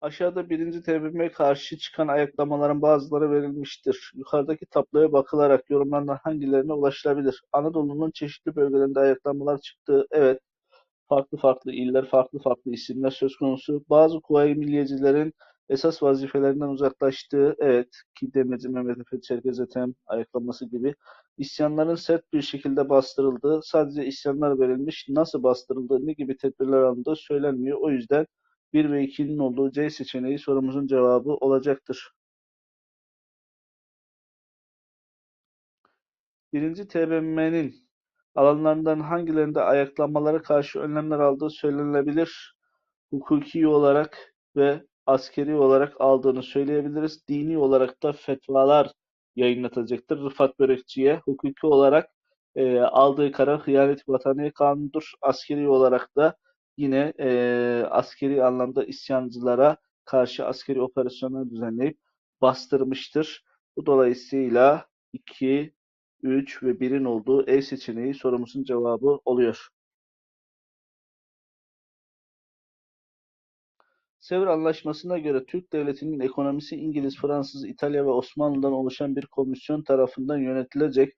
Aşağıda birinci TBMM'ye karşı çıkan ayaklamaların bazıları verilmiştir. Yukarıdaki tabloya bakılarak yorumlarından hangilerine ulaşılabilir? Anadolu'nun çeşitli bölgelerinde ayaklamalar çıktı. Evet. Farklı farklı iller, farklı farklı isimler söz konusu. Bazı Kuvayi Milliyecilerin esas vazifelerinden uzaklaştığı, evet ki Demirci Mehmet Efe Çerkez Ethem ayaklaması gibi isyanların sert bir şekilde bastırıldığı, sadece isyanlar verilmiş, nasıl bastırıldığı, ne gibi tedbirler alındığı söylenmiyor. O yüzden 1 ve 2'nin olduğu C seçeneği sorumuzun cevabı olacaktır. Birinci TBMM'nin alanlarından hangilerinde ayaklanmalara karşı önlemler aldığı söylenebilir. Hukuki olarak ve askeri olarak aldığını söyleyebiliriz. Dini olarak da fetvalar yayınlatacaktır. Rıfat Börekçi'ye hukuki olarak e, aldığı karar hıyanet vatani kanunudur. Askeri olarak da yine e, askeri anlamda isyancılara karşı askeri operasyonlar düzenleyip bastırmıştır. Bu dolayısıyla 2, 3 ve 1'in olduğu E seçeneği sorumuzun cevabı oluyor. Sevr Anlaşması'na göre Türk Devleti'nin ekonomisi İngiliz, Fransız, İtalya ve Osmanlı'dan oluşan bir komisyon tarafından yönetilecek.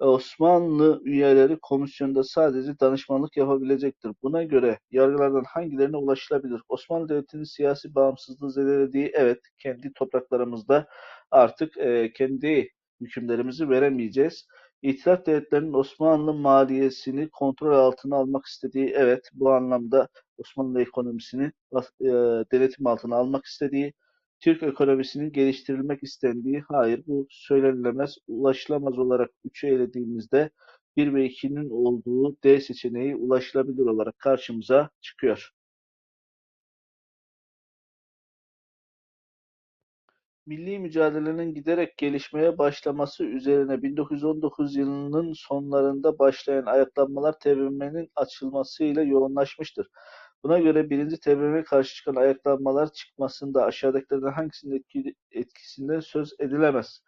Osmanlı üyeleri komisyonda sadece danışmanlık yapabilecektir. Buna göre yargılardan hangilerine ulaşılabilir? Osmanlı Devleti'nin siyasi bağımsızlığı zedelediği, evet kendi topraklarımızda artık e, kendi hükümlerimizi veremeyeceğiz. İtilaf devletlerinin Osmanlı maliyesini kontrol altına almak istediği, evet bu anlamda Osmanlı ekonomisini e, denetim altına almak istediği, Türk ekonomisinin geliştirilmek istendiği, hayır bu söylenilemez, ulaşılamaz olarak 3'e elediğimizde 1 ve 2'nin olduğu D seçeneği ulaşılabilir olarak karşımıza çıkıyor. milli mücadelenin giderek gelişmeye başlaması üzerine 1919 yılının sonlarında başlayan ayaklanmalar TBMM'nin açılmasıyla yoğunlaşmıştır. Buna göre birinci TBMM'ye karşı çıkan ayaklanmalar çıkmasında aşağıdakilerden hangisinin etkili, etkisinden söz edilemez?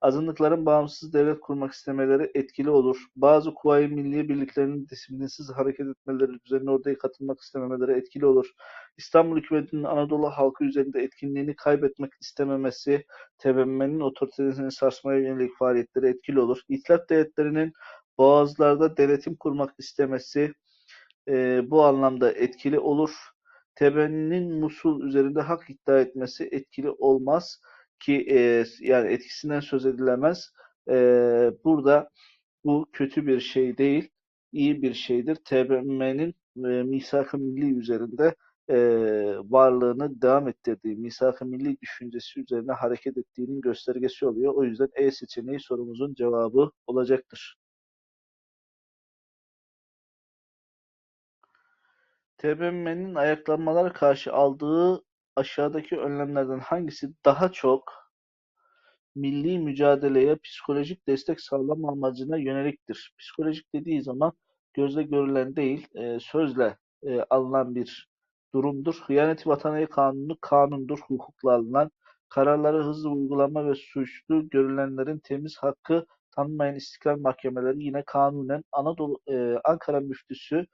Azınlıkların bağımsız devlet kurmak istemeleri etkili olur. Bazı Kuvayi Milliye Birliklerinin disiplinsiz hareket etmeleri, düzenli orduya katılmak istememeleri etkili olur. İstanbul hükümetinin Anadolu halkı üzerinde etkinliğini kaybetmek istememesi, TBMM'nin otoritesini sarsmaya yönelik faaliyetleri etkili olur. İtilaf devletlerinin boğazlarda denetim kurmak istemesi e, bu anlamda etkili olur. TBMM'nin Musul üzerinde hak iddia etmesi etkili olmaz ki e, yani etkisinden söz edilemez. E, burada bu kötü bir şey değil, iyi bir şeydir. TBMM'nin e, misak-ı milli üzerinde e, varlığını devam ettirdiği, misak-ı milli düşüncesi üzerine hareket ettiğinin göstergesi oluyor. O yüzden E seçeneği sorumuzun cevabı olacaktır. TBMM'nin ayaklanmalara karşı aldığı aşağıdaki önlemlerden hangisi daha çok milli mücadeleye psikolojik destek sağlama amacına yöneliktir? Psikolojik dediği zaman gözle görülen değil, e, sözle e, alınan bir durumdur. Hıyaneti vatana kanunu kanundur, hukukla alınan. Kararları hızlı uygulama ve suçlu görülenlerin temiz hakkı tanınmayan istiklal mahkemeleri yine kanunen Anadolu e, Ankara müftüsü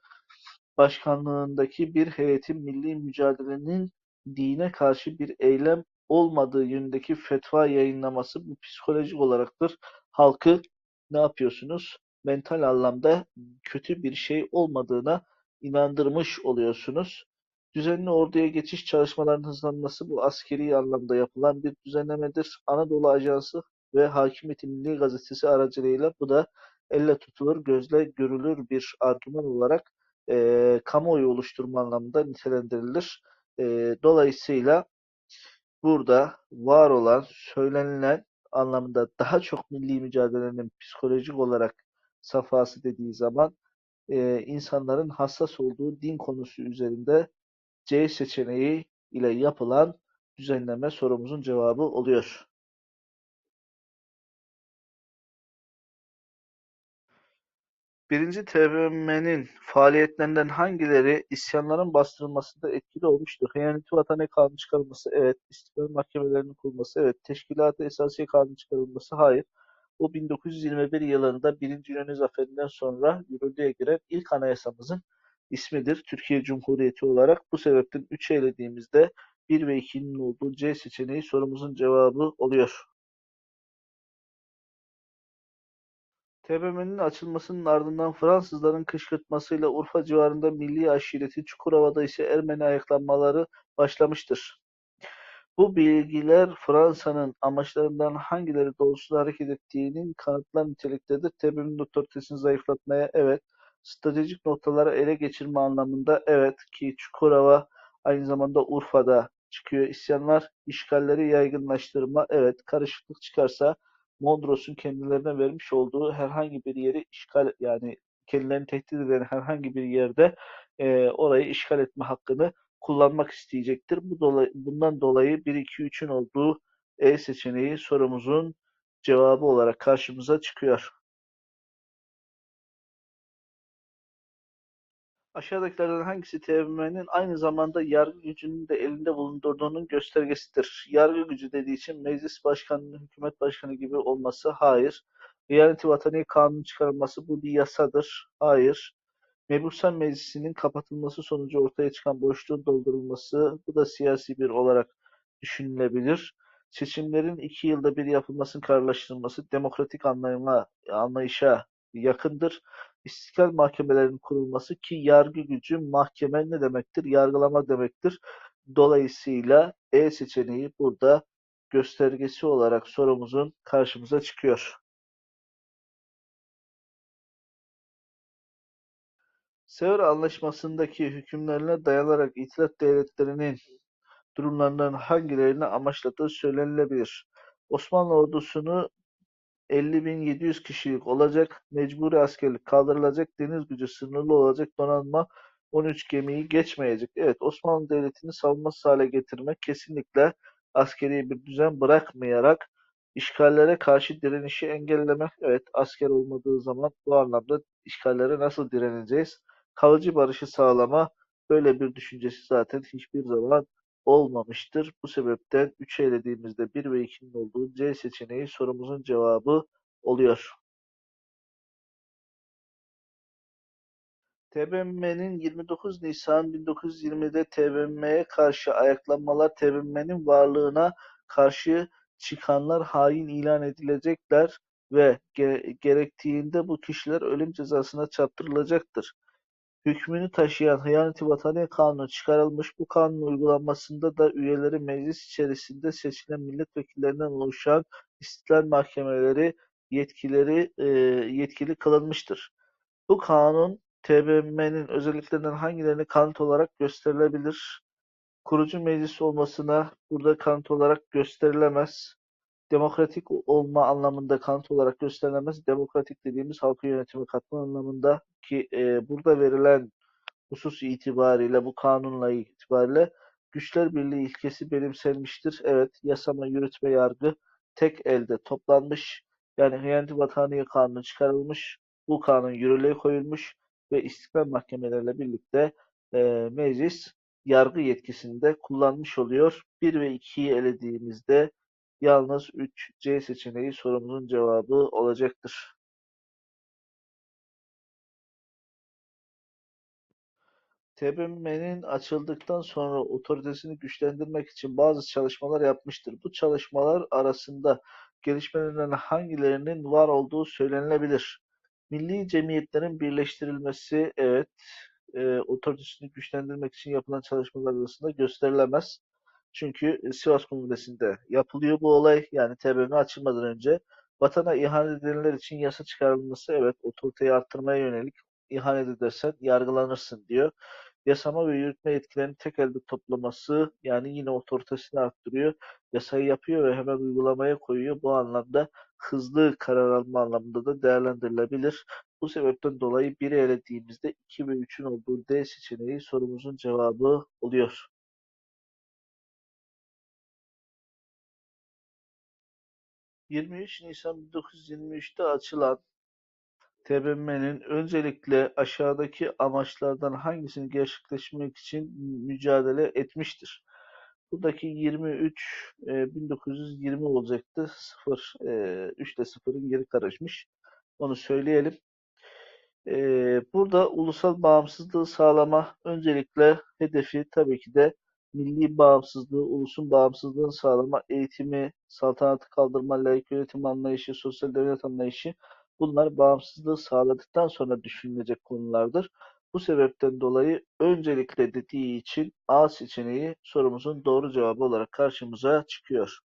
başkanlığındaki bir heyetin milli mücadelenin dine karşı bir eylem olmadığı yönündeki fetva yayınlaması bu psikolojik olaraktır. Halkı ne yapıyorsunuz? Mental anlamda kötü bir şey olmadığına inandırmış oluyorsunuz. Düzenli orduya geçiş çalışmalarının hızlanması bu askeri anlamda yapılan bir düzenlemedir. Anadolu Ajansı ve Hakimiyeti Milli Gazetesi aracılığıyla bu da elle tutulur, gözle görülür bir argüman olarak e, kamuoyu oluşturma anlamında nitelendirilir. E, dolayısıyla burada var olan, söylenilen anlamında daha çok milli mücadelenin psikolojik olarak safhası dediği zaman e, insanların hassas olduğu din konusu üzerinde C seçeneği ile yapılan düzenleme sorumuzun cevabı oluyor. Birinci TBMM'nin faaliyetlerinden hangileri isyanların bastırılmasında etkili olmuştur? Hıyaneti vatana kanun çıkarılması, evet. İstiklal mahkemelerinin kurulması, evet. Teşkilat-ı esasiye kanun çıkarılması, hayır. Bu 1921 yılında Birinci Yunan Zaferi'nden sonra yürürlüğe giren ilk anayasamızın ismidir Türkiye Cumhuriyeti olarak. Bu sebepten 3'e elediğimizde 1 ve 2'nin olduğu C seçeneği sorumuzun cevabı oluyor. TBMM'nin açılmasının ardından Fransızların kışkırtmasıyla Urfa civarında milli aşireti, Çukurova'da ise Ermeni ayaklanmaları başlamıştır. Bu bilgiler Fransa'nın amaçlarından hangileri doğrultusunda hareket ettiğinin kanıtlar niteliktedir. TBMM'nin otoritesini zayıflatmaya evet, stratejik noktaları ele geçirme anlamında evet ki Çukurova aynı zamanda Urfa'da çıkıyor isyanlar, işgalleri yaygınlaştırma evet, karışıklık çıkarsa Mondros'un kendilerine vermiş olduğu herhangi bir yeri işgal yani kendilerini tehdit eden herhangi bir yerde e, orayı işgal etme hakkını kullanmak isteyecektir. Bu dolayı, bundan dolayı 1, 2, 3'ün olduğu E seçeneği sorumuzun cevabı olarak karşımıza çıkıyor. Aşağıdakilerden hangisi TBMM'nin aynı zamanda yargı gücünün de elinde bulundurduğunun göstergesidir? Yargı gücü dediği için meclis başkanının hükümet başkanı gibi olması hayır. Diyaneti Vatani kanunu çıkarılması bu bir yasadır. Hayır. Mebusan Meclisi'nin kapatılması sonucu ortaya çıkan boşluğun doldurulması bu da siyasi bir olarak düşünülebilir. Seçimlerin iki yılda bir yapılmasının kararlaştırılması demokratik anlayışa yakındır. İstiklal mahkemelerinin kurulması ki yargı gücü mahkeme ne demektir? Yargılama demektir. Dolayısıyla E seçeneği burada göstergesi olarak sorumuzun karşımıza çıkıyor. Sevr Anlaşması'ndaki hükümlerine dayanarak İtilaf Devletleri'nin durumlarından hangilerini amaçladığı söylenilebilir. Osmanlı ordusunu 50.700 kişilik olacak, mecburi askerlik kaldırılacak, deniz gücü sınırlı olacak, donanma 13 gemiyi geçmeyecek. Evet, Osmanlı Devleti'ni savunmasız hale getirmek kesinlikle askeri bir düzen bırakmayarak işgallere karşı direnişi engellemek. Evet, asker olmadığı zaman bu anlamda işgallere nasıl direneceğiz? Kalıcı barışı sağlama böyle bir düşüncesi zaten hiçbir zaman olmamıştır. Bu sebepten 3'e elediğimizde 1 ve 2'nin olduğu C seçeneği sorumuzun cevabı oluyor. TBMM'nin 29 Nisan 1920'de TBMM'ye karşı ayaklanmalar TBMM'nin varlığına karşı çıkanlar hain ilan edilecekler ve ge gerektiğinde bu kişiler ölüm cezasına çarptırılacaktır hükmünü taşıyan Hıyaneti Vataniye Kanunu çıkarılmış. Bu kanunun uygulanmasında da üyeleri meclis içerisinde seçilen milletvekillerinden oluşan istiklal mahkemeleri yetkileri e, yetkili kılınmıştır. Bu kanun TBMM'nin özelliklerinden hangilerini kanıt olarak gösterilebilir? Kurucu meclis olmasına burada kanıt olarak gösterilemez. Demokratik olma anlamında kanıt olarak gösterilemez. Demokratik dediğimiz halkı yönetimi katma anlamında ki e, burada verilen husus itibariyle bu kanunla itibariyle güçler birliği ilkesi benimsenmiştir. Evet, yasama, yürütme, yargı tek elde toplanmış. Yani Hıyaneti Vataniye Kanunu çıkarılmış. Bu kanun yürürlüğe koyulmuş ve istiklal mahkemelerle birlikte e, meclis yargı yetkisini de kullanmış oluyor. 1 ve 2'yi elediğimizde yalnız 3 C seçeneği sorumuzun cevabı olacaktır. TBMM'nin açıldıktan sonra otoritesini güçlendirmek için bazı çalışmalar yapmıştır. Bu çalışmalar arasında gelişmelerden hangilerinin var olduğu söylenilebilir. Milli cemiyetlerin birleştirilmesi, evet, e, otoritesini güçlendirmek için yapılan çalışmalar arasında gösterilemez. Çünkü Sivas Kongresi'nde yapılıyor bu olay. Yani TBMM açılmadan önce vatana ihanet edenler için yasa çıkarılması, evet, otoriteyi arttırmaya yönelik ihanet edersen yargılanırsın diyor yasama ve yürütme yetkilerini tek elde toplaması yani yine otoritesini arttırıyor. Yasayı yapıyor ve hemen uygulamaya koyuyor. Bu anlamda hızlı karar alma anlamında da değerlendirilebilir. Bu sebepten dolayı biri elediğimizde 2 ve 3'ün olduğu D seçeneği sorumuzun cevabı oluyor. ...23 Nisan 1923'te açılan TBMM'nin öncelikle aşağıdaki amaçlardan hangisini gerçekleştirmek için mücadele etmiştir? Buradaki 23 e, 1920 olacaktı. 0 e, 3 ile 0'ın geri karışmış. Onu söyleyelim. E, burada ulusal bağımsızlığı sağlama öncelikle hedefi tabii ki de milli bağımsızlığı, ulusun bağımsızlığını sağlama, eğitimi, saltanatı kaldırma, layık yönetim anlayışı, sosyal devlet anlayışı bunlar bağımsızlığı sağladıktan sonra düşünülecek konulardır. Bu sebepten dolayı öncelikle dediği için A seçeneği sorumuzun doğru cevabı olarak karşımıza çıkıyor.